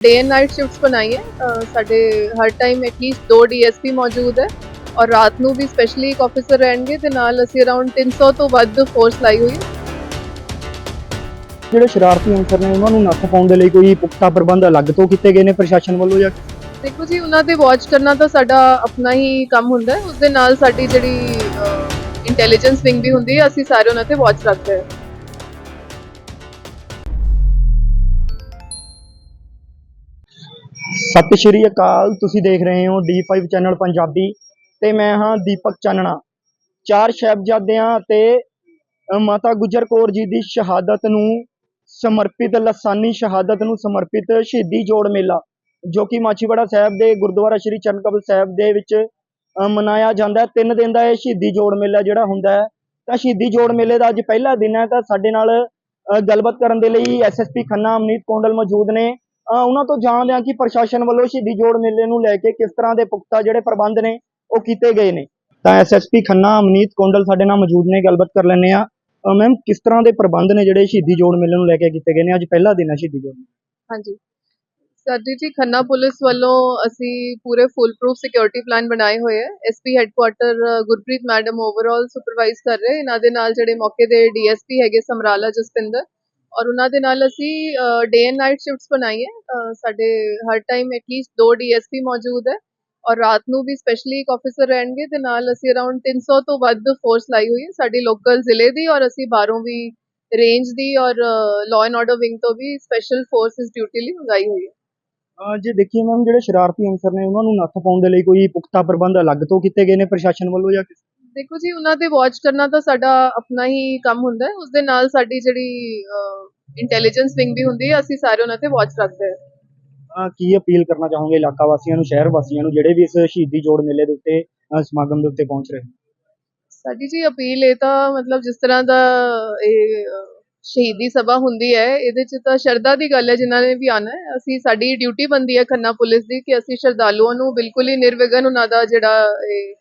Day and night ਸ਼ਿਫਟਸ ਬਣਾਈ ਹੈ। ਸਾਡੇ ਹਰ ਟਾਈਮ ਐਟਲੀਸਟ ਦੋ ਡੀਐਸਪੀ ਮੌਜੂਦ ਹੈ ਔਰ ਰਾਤ ਨੂੰ ਵੀ ਸਪੈਸ਼ਲੀ ਇੱਕ ਆਫੀਸਰ ਰਹਿਣਗੇ ਤੇ ਨਾਲ ਅਸੀਂ ਅਰਾਊਂਡ 300 ਤੋਂ ਵੱਧ ਫੋਰਸ ਲਾਈ ਹੋਈ ਹੈ। ਜਿਹੜੇ ਸ਼ਰਾਰਤੀ ਅਨਸਰ ਨੇ ਉਹਨਾਂ ਨੂੰ ਨੱਥ ਪਾਉਣ ਦੇ ਲਈ ਕੋਈ ਪੁਖਤਾ ਪ੍ਰਬੰਧ ਅਲੱਗ ਤੋਂ ਕੀਤੇ ਗਏ ਨੇ ਪ੍ਰਸ਼ਾਸਨ ਵੱਲੋਂ ਜਾਂ? ਦੇਖੋ ਜੀ ਉਹਨਾਂ ਤੇ ਵਾਚ ਕਰਨਾ ਤਾਂ ਸਾਡਾ ਆਪਣਾ ਹੀ ਕੰਮ ਹੁੰਦਾ ਹੈ। ਉਸ ਦੇ ਨਾਲ ਸਾਡੀ ਜਿਹੜੀ ਇੰਟੈਲੀਜੈਂਸ ਵਿੰਗ ਵੀ ਹੁੰਦੀ ਹੈ ਅਸੀਂ ਸਾਰੇ ਉਹਨਾਂ ਤੇ ਵਾਚ ਰੱਖਦੇ ਹਾਂ। ਸਤਿ ਸ਼੍ਰੀ ਅਕਾਲ, ਤੁਸੀਂ ਦੇਖ ਰਹੇ ਹੋ D5 ਚੈਨਲ ਪੰਜਾਬੀ ਤੇ ਮੈਂ ਹਾਂ ਦੀਪਕ ਚਾਨਣਾ। ਚਾਰ ਸਾਹਿਬਜ਼ਾਦਿਆਂ ਤੇ ਮਾਤਾ ਗੁਜਰ ਕੌਰ ਜੀ ਦੀ ਸ਼ਹਾਦਤ ਨੂੰ ਸਮਰਪਿਤ, ਲਸਾਨੀ ਸ਼ਹਾਦਤ ਨੂੰ ਸਮਰਪਿਤ ਸ਼ਹੀਦੀ ਜੋੜ ਮੇਲਾ, ਜੋ ਕਿ ਮਾਚੀਵਾੜਾ ਸਾਹਿਬ ਦੇ ਗੁਰਦੁਆਰਾ ਸ਼੍ਰੀ ਚਰਨਕਬਲ ਸਾਹਿਬ ਦੇ ਵਿੱਚ ਮਨਾਇਆ ਜਾਂਦਾ ਹੈ। ਤਿੰਨ ਦਿਨ ਦਾ ਇਹ ਸ਼ਹੀਦੀ ਜੋੜ ਮੇਲਾ ਜਿਹੜਾ ਹੁੰਦਾ ਹੈ, ਤਾਂ ਸ਼ਹੀਦੀ ਜੋੜ ਮੇਲੇ ਦਾ ਅੱਜ ਪਹਿਲਾ ਦਿਨ ਹੈ। ਤਾਂ ਸਾਡੇ ਨਾਲ ਗੱਲਬਾਤ ਕਰਨ ਦੇ ਲਈ ਐਸਐਸਪੀ ਖੰਨਾ, ਅਮਨੀਤ ਕੌਂਡਲ ਮੌਜੂਦ ਨੇ। ਉਹਨਾਂ ਤੋਂ ਜਾਣਦੇ ਹਾਂ ਕਿ ਪ੍ਰਸ਼ਾਸਨ ਵੱਲੋਂ ਸ਼ਹੀਦੀ ਜੋੜ ਮੇਲੇ ਨੂੰ ਲੈ ਕੇ ਕਿਸ ਤਰ੍ਹਾਂ ਦੇ ਪੁਖਤਾ ਜਿਹੜੇ ਪ੍ਰਬੰਧ ਨੇ, ਉਹ ਕੀਤੇ ਗਏ ਨੇ। ਤਾਂ ਐਸਐਸਪੀ ਖੰਨਾ, ਅਮਨੀਤ ਕੋਂਡਲ ਸਾਡੇ ਨਾਲ ਮੌਜੂਦ ਨੇ, ਗੱਲਬਾਤ ਕਰ ਲੈਂਦੇ ਆ ਮੈਮ, ਕਿਸ ਤਰ੍ਹਾਂ ਦੇ ਪ੍ਰਬੰਧ ਨੇ ਜਿਹੜੇ ਸ਼ਹੀਦੀ ਜੋੜ ਮੇਲੇ ਨੂੰ ਲੈ ਕੇ ਕੀਤੇ ਗਏ ਨੇ? ਅੱਜ ਪਹਿਲਾ ਦਿਨ ਹੈ ਸ਼ਹੀਦੀ ਜੋੜ ਹਾਂਜੀ। ਸਾਡੀ ਜੀ, ਖੰਨਾ ਪੁਲਿਸ ਵੱਲੋਂ ਅਸੀਂ ਪੂਰੇ ਫੁੱਲ ਪ੍ਰੂਫ ਸਿਕਿਉਰਿਟੀ ਪਲਾਨ ਬਣਾਏ ਹੋਏ ਹੈ। SP headquarter Gurpreet madam overall supervise ਕਰ ਰਹੇ। ਇਹਨਾਂ ਦੇ ਨਾਲ ਜਿਹੜੇ ਮੌਕੇ ਦੇ ਡੀਐਸਪੀ ਹੈਗੇ, ਸਮਰਾਲਾ ਜਸਪਿੰਦਰ ਔਰ ਉਹਨਾਂ ਦੇ ਨਾਲ ਅਸੀਂ ਡੇ ਐਂਡ ਨਾਈਟ ਸ਼ਿਫਟਸ ਬਣਾਈ ਹੈ। ਅ, ਸਾਡੇ ਹਰ ਟਾਈਮ ਐਟਲੀਸਟ ਦੋ ਡੀਐਸਪੀ ਮੌਜੂਦ ਹੈ ਔਰ ਰਾਤ ਨੂੰ ਵੀ ਸਪੈਸ਼ਲੀ ਇੱਕ ਆਫੀਸਰ ਰਹਿਣਗੇ। ਤੇ ਨਾਲ ਅਸੀਂ ਅਰਾਊਂਡ 300 ਤੋਂ ਵੱਧ ਫੋਰਸ ਲਾਈ ਹੋਈ ਹੈ ਸਾਡੀ ਲੋਕਲ ਜ਼ਿਲ੍ਹੇ ਦੀ ਔਰ ਅਸੀਂ ਬਾਹਰੋਂ ਵੀ ਰੇਂਜ ਦੀ ਔਰ ਲਾਅ ਐਂਡ ਆਰਡਰ ਵਿੰਗ ਤੋਂ ਵੀ ਸਪੈਸ਼ਲ ਫੋਰਸਿਸ ਡਿਊਟੀ ਲਈ ਮੰਗਾਈ ਹੋਈ ਹੈ। ਅਹ ਜੇ ਦੇਖੀਏ ਮੈਮ ਜਿਹੜੇ ਸ਼ਰਾਰਤੀ ਅਨਸਰ ਨੇ ਉਹਨਾਂ ਨੂੰ ਨੱਥ ਪਾਉਣ ਦੇ ਲਈ ਕੋਈ ਪੁਖਤਾ ਪ੍ਰਬੰਧ ਅਲੱਗ ਤੋਂ ਕੀਤੇ ਗਏ ਨੇ ਪ੍ਰਸ਼ਾਸਨ ਵੱਲੋਂ ਜਾਂ ਕਿਸ- ਦੇਖੋ ਜੀ ਉਹਨਾਂ ਤੇ ਵਾਚ ਕਰਨਾ ਤਾਂ ਸਾਡਾ ਆਪਣਾ ਹੀ ਕੰਮ ਹੁੰਦਾ ਹੈ। ਉਸ ਦੇ ਨਾਲ ਸਾਡੀ ਜਿਹੜੀ ਇੰਟੈਲੀਜੈਂਸ ਵਿੰਗ ਵੀ ਹੁੰਦੀ ਹੈ ਅਸੀਂ ਸਾਰੇ ਉਹਨਾਂ ਤੇ ਵਾਚ ਰੱਖਦੇ ਹਾਂ। ਅਹ ਕੀ ਅਪੀਲ ਕਰਨਾ ਚਾਹੋਗੇ ਇਲਾਕਾ ਵਾਸੀਆਂ ਨੂੰ ਸ਼ਹਿਰ ਵਾਸੀਆਂ ਨੂੰ ਜਿਹੜੇ ਵੀ ਇਸ ਸ਼ਹੀਦੀ ਜੋੜ ਮੇਲੇ ਦੇ ਉੱਤੇ ਅਹ ਸਮਾਗਮ ਦੇ ਉੱਤੇ ਪਹੁੰਚ ਰਹੇ ਨੇ? ਸਾਡੀ ਜੀ ਅਪੀਲ ਇਹ ਤਾਂ ਮਤਲਬ ਜਿਸ ਤਰ੍ਹਾਂ ਦਾ ਇਹ ਸ਼ਹੀਦੀ ਸਭਾ ਹੁੰਦੀ ਹੈ ਇਹਦੇ ਚ ਤਾਂ ਸ਼ਰਧਾ ਦੀ ਗੱਲ ਹੈ ਜਿਨ੍ਹਾਂ ਨੇ ਵੀ ਆਣਾ ਹੈ। ਅਸੀਂ ਸਾਡੀ ਡਿਊਟੀ ਬੰਦੀ ਹੈ ਖੰਨਾ ਪੁਲਿਸ ਦੀ ਕਿ ਅਸੀਂ ਸ਼ਰਧਾਲੂਆਂ ਨੂੰ ਬਿਲਕੁਲ ਹੀ ਨਿਰਵਿਘਨ ਉਹਨਾਂ ਦਾ ਜਿਹੜਾ ਇਹ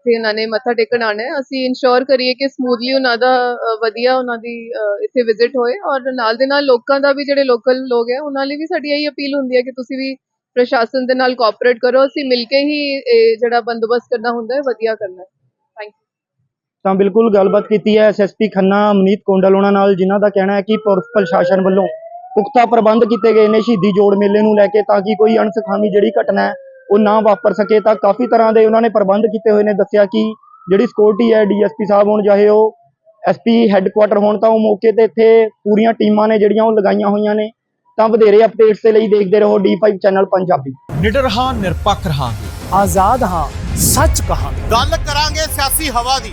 ਇੱਥੇ ਉਹਨਾਂ ਨੇ ਮੱਥਾ ਟੇਕਣ ਆਣਾ ਹੈ। ਅਸੀਂ ਇਨਸ਼ੋਰ ਕਰੀਏ ਕਿ ਸਮੂਥਲੀ ਉਹਨਾਂ ਦਾ ਅਹ, ਵਧੀਆ ਉਹਨਾਂ ਦੀ ਅਹ, ਇੱਥੇ ਵਿਜ਼ਿਟ ਹੋਏ ਔਰ ਨਾਲ ਦੇ ਨਾਲ ਲੋਕਾਂ ਦਾ ਵੀ ਜਿਹੜੇ ਲੋਕਲ ਲੋਕ ਹੈ ਉਹਨਾਂ ਲਈ ਵੀ ਸਾਡੀ ਇਹੀ ਅਪੀਲ ਹੁੰਦੀ ਹੈ ਕਿ ਤੁਸੀਂ ਵੀ ਪ੍ਰਸ਼ਾਸਨ ਦੇ ਨਾਲ ਕੋਆਪਰੇਟ ਕਰੋ। ਅਸੀਂ ਮਿਲ ਕੇ ਹੀ ਇਹ ਜਿਹੜਾ ਬੰਦੋਬਸਤ ਕਰਨਾ ਹੁੰਦਾ ਹੈ ਵਧੀਆ ਕਰਨਾ ਹੈ। ਥੈਂਕ ਯੂ ਤਾਂ ਬਿਲਕੁਲ ਗੱਲਬਾਤ ਕੀਤੀ ਹੈ ਐਸਐਸਪੀ ਖੰਨਾ ਅਮਨੀਤ ਕੋਂਡਲ ਉਹਨਾਂ ਨਾਲ ਜਿਨ੍ਹਾਂ ਦਾ ਕਹਿਣਾ ਹੈ ਕਿ ਪੁਲਿਸ ਪ੍ਰਸ਼ਾਸਨ ਵੱਲੋਂ ਪੁਖਤਾ ਪ੍ਰਬੰਧ ਕੀਤੇ ਗਏ ਨੇ ਸ਼ਹੀਦੀ ਜੋੜ ਮੇਲੇ ਨੂੰ ਲੈ ਕੇ ਤਾਂ ਕਿ ਕੋਈ ਅਣਸੁਖਾਵੀ ਜਿਹੜੀ ਘਟਨਾ ਹੈ ਉਹ ਨਾ ਵਾਪਰ ਸਕੇ ਤਾਂ ਕਾਫੀ ਤਰ੍ਹਾਂ ਦੇ ਉਹਨਾਂ ਨੇ ਪ੍ਰਬੰਧ ਕੀਤੇ ਹੋਏ ਨੇ ਦੱਸਿਆ ਕਿ ਜਿਹੜੀ ਸਿਕਿਉਰਿਟੀ ਹੈ ਡੀਐਸਪੀ ਸਾਹਿਬ ਹੋਣ ਚਾਹੇ ਉਹ ਐਸਪੀ ਹੈੱਡਕੁਆਟਰ ਹੋਣ ਤਾਂ ਉਹ ਮੌਕੇ ਤੇ ਇੱਥੇ ਪੂਰੀਆਂ ਟੀਮਾਂ ਨੇ ਜਿਹੜੀਆਂ ਉਹ ਲਗਾਈਆਂ ਹੋਈਆਂ ਨੇ। ਤਾਂ ਵਧੇਰੇ ਅਪਡੇਟਸ ਦੇ ਲਈ ਦੇਖਦੇ ਰਹੋ D5 ਚੈਨਲ ਪੰਜਾਬੀ। ਨਿਡਰ ਹਾਂ ਨਿਰਪੱਖ ਰਹਾਂਗੇ। ਆਜ਼ਾਦ ਹਾਂ ਸੱਚ ਕਹਾਂਗੇ। ਗੱਲ ਕਰਾਂਗੇ ਸਿਆਸੀ ਹਵਾ ਦੀ।